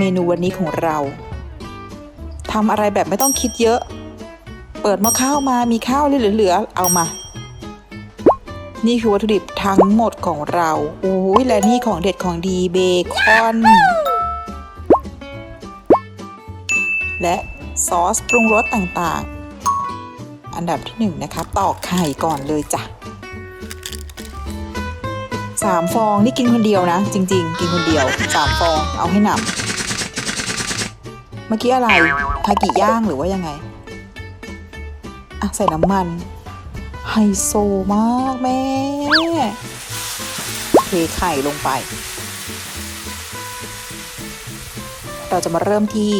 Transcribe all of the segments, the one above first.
เมนูวันนี้ของเราทำอะไรแบบไม่ต้องคิดเยอะ เปิดหม้อข้าวมามีข้าวเหลือๆเอามา นี่คือวัตถุดิบทั้งหมดของเราโอ้ยและนี่ของเด็ดของดีเบคอน และซอสปรุงรสต่างๆ อันดับที่หนึ่งนะคะตอกไข่ก่อนเลยจ้ะสามฟองนี่กินคนเดียวนะ จริง ๆ กินคนเดียวสามฟองเอาให้หนำ เมื่อกี้อะไรคากิย่างหรือว่ายังไงอะใส่น้ำมัน ไฮโซมากแม่เทไข่ลงไป เราจะมาเริ่มที่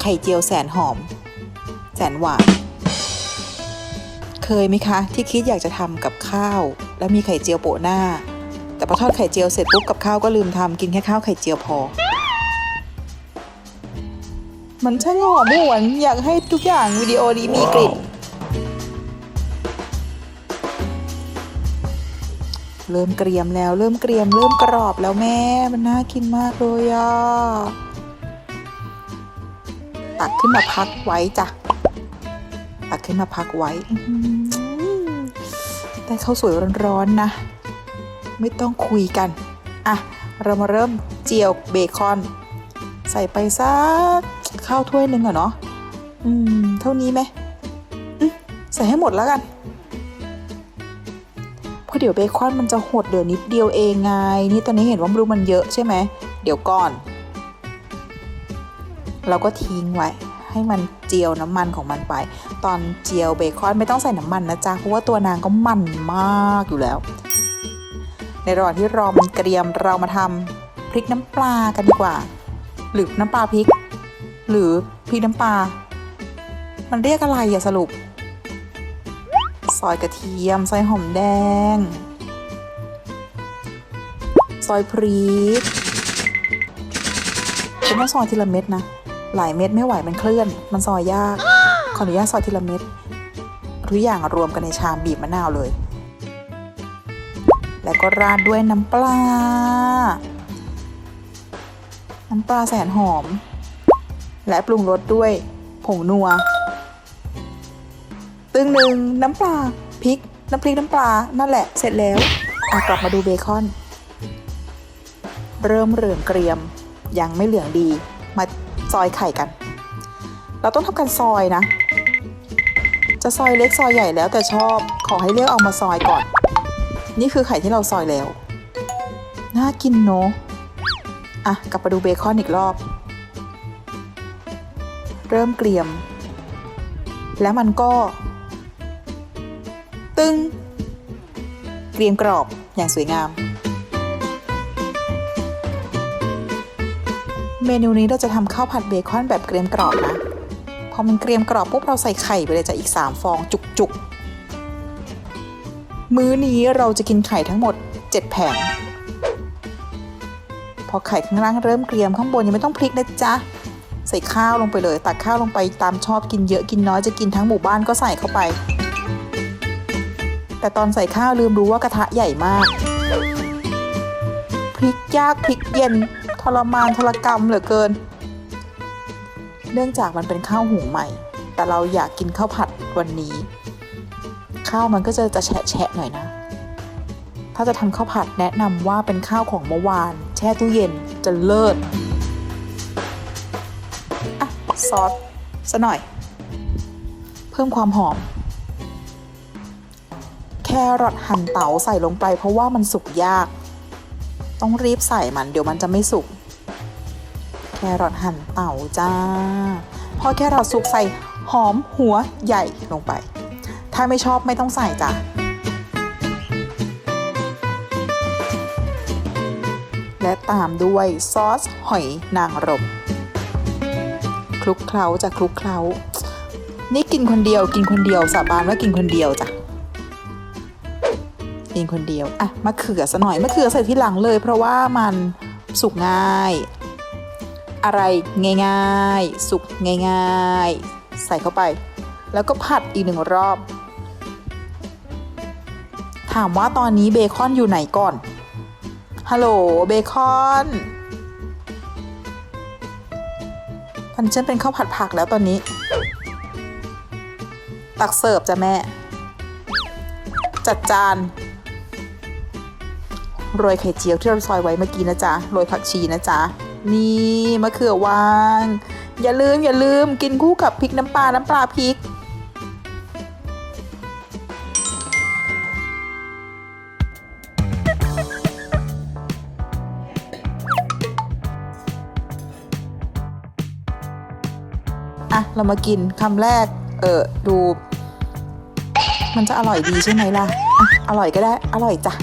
ไข่เจียวแสนหอม แสนหวานเคยไหมคะ ที่คิดอยากจะทำกับข้าว แล้วมีไข่เจียวโปะหน้า แต่พอทอดไข่เจียวเสร็จปุ๊บกับข้าวก็ลืมทำกินแค่ข้าวไข่เจียวพอ มันช่างหอมหวนอยากให้ทุกอย่างวิดีโอนี้มีกลิ่นเริ่มเกรียมแล้วเริ่มเกรียม เริ่มกรอบแล้วแม่มันน่ากินมากเลยอะตักขึ้นมาพักไว้จ้ะตักขึ้นมาพักไว้อื้อหือแต่ข้าวสวยร้อนๆนะ ไม่ต้องคุยกัน อะ เรามาเริ่มเจียวเบคอน ใส่ไปสัก ข้าวถ้วยหนึ่งอะเนาะอืม เท่านี้ไหมอืมใส่ให้หมดแล้วกันเพราะเดี๋ยวเบคอนมันจะหดเหลือนิดเดียวเองไง นี่ตอนนี้เห็นว่าบลูมันเยอะใช่ไหม เดี๋ยวก่อน เราก็ทิ้งไว้ ให้มันเจียวน้ำมันของมันไป ตอนเจียวเบคอนไม่ต้องใส่น้ำมันนะจ๊ะ เพราะว่าตัวนางก็มันมากอยู่แล้ว ในระหว่างที่รอมันเกรียมเรามาทำพริกน้ำปลากันดีกว่า หรือน้ำปลาพริก หรือพริกน้ำปลา มันเรียกอะไรอะสรุป ซอยกระเทียม ซอยหอมแดง ซอยพริกเป็นต้องซอยทีละเม็ดนะ หลายเม็ดไม่ไหวมันเคลื่อน มันซอยยาก ขออนุญาตซอยทีละเม็ดทุกอย่างรวมกันในชามบีบมะนาวเลย แล้วก็ราดด้วยน้ำปลา น้ำปลาแสนหอม และปรุงรสด้วยผงนัว ตึงหนึ่งน้ำปลาพริก น้ำพริกน้ำปลา นั่นแหละ เสร็จแล้วกลับมาดูเบคอน เริ่มเหลืองเกรียม ยังไม่เหลืองดี มาซอยไข่กัน เราต้องทำการซอยนะ จะซอยเล็กซอยใหญ่แล้วแต่ชอบ ขอให้เลือกเอามาซอยก่อน นี่คือไข่ที่เราซอยแล้ว น่ากินเนอะอะ กลับมาดูเบคอนอีกรอบ เริ่มเกรียม แล้วมันก็ ตึงเกรียมกรอบอย่างสวยงาม เมนูนี้เราจะทำข้าวผัดเบคอนแบบเกรียมกรอบนะพอมันเกรียมกรอบปุ๊บเราใส่ไข่ไปเลยจะอีก 3 ฟองจุกๆ มื้อนี้เราจะกินไข่ทั้งหมด 7 แผงพอไข่ข้างล่างเริ่มเกรียมข้างบนยังไม่ต้องพลิกนะจ๊ะ ใส่ข้าวลงไปเลย ตักข้าวลงไปตามชอบกินเยอะกินน้อยจะกินทั้งหมู่บ้านก็ใส่เข้าไป แต่ตอนใส่ข้าวลืมรู้ว่ากระทะใหญ่มาก พริกยากพริกเย็นทรมานทรกรรมเหลือเกิน เนื่องจากมันเป็นข้าวหุงใหม่ แต่เราอยากกินข้าวผัดวันนี้ ข้าวมันก็จะจะแฉะแฉะหน่อยนะ ถ้าจะทำข้าวผัดแนะนำว่าเป็นข้าวของเมื่อวาน แช่ตู้เย็นจะเลิศ ซอสซะหน่อย เพิ่มความหอม แครอทหั่นเต๋าใส่ลงไปเพราะว่ามันสุกยาก ต้องรีบใส่มันเดี๋ยวมันจะไม่สุก แครอทหั่นเต๋าจ้า พอแครอทสุกใส่หอมหัวใหญ่ลงไป ถ้าไม่ชอบไม่ต้องใส่จ้ะและตามด้วยซอสหอยนางรม คลุกเคล้าจะคลุกเคล้า นี่กินคนเดียว กินคนเดียวสาบานว่ากินคนเดียวจ้ะกินคนเดียวอะมะเขือซะหน่อยมะเขือใส่ที่หลังเลย เพราะว่ามันสุกง่าย อะไรง่ายๆ สุกง่ายๆ ใส่เข้าไป แล้วก็ผัดอีกหนึ่งรอบ ถามว่าตอนนี้เบคอนอยู่ไหนก่อนฮัลโหลเบคอน มันเช่นเป็นข้าวผัดผักแล้วตอนนี้ ตักเสิร์ฟจ้ะแม่ จัดจานโรยไข่เจียวที่เราซอยไว้เมื่อกี้นะจ๊ะโรยผักชีนะจ๊ะนี่มะเขือวาง อย่าลืมอย่าลืมกินคู่กับพริกน้ำปลาน้ำปลาพริก เรามากินคำแรก เออดู มันจะอร่อยดีใช่ไหมล่ะอะอร่อยก็ได้ อร่อยจ้ะ